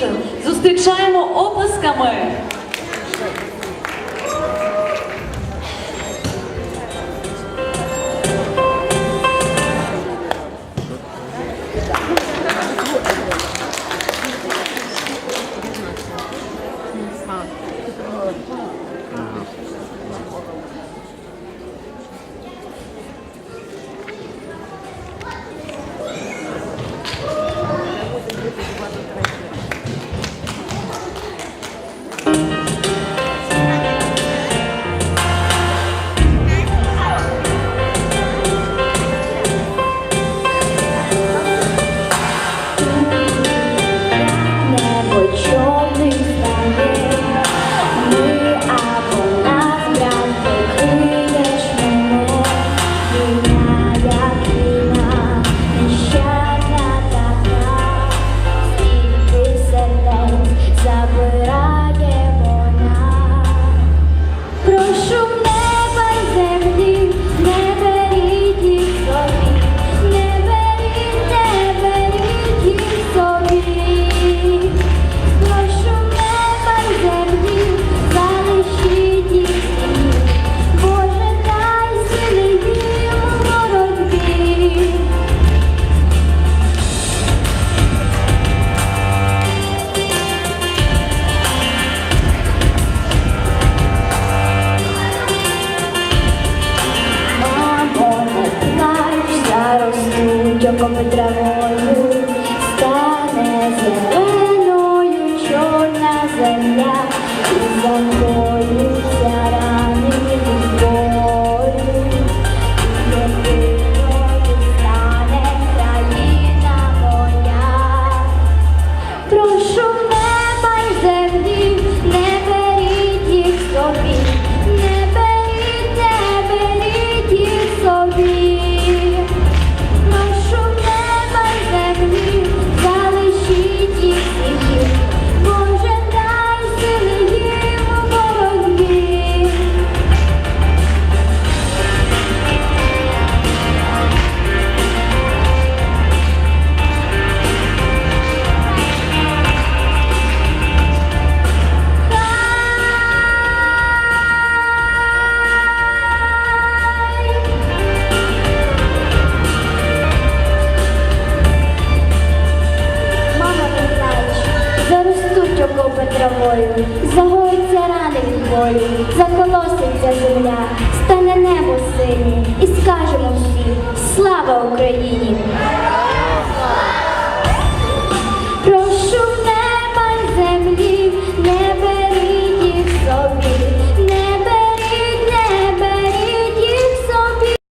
Angel зустрічаємо описками. по Петра. травою, загориться рани від болі, заколоситься земля, стане небо синє, і скажемо всі слава Україні.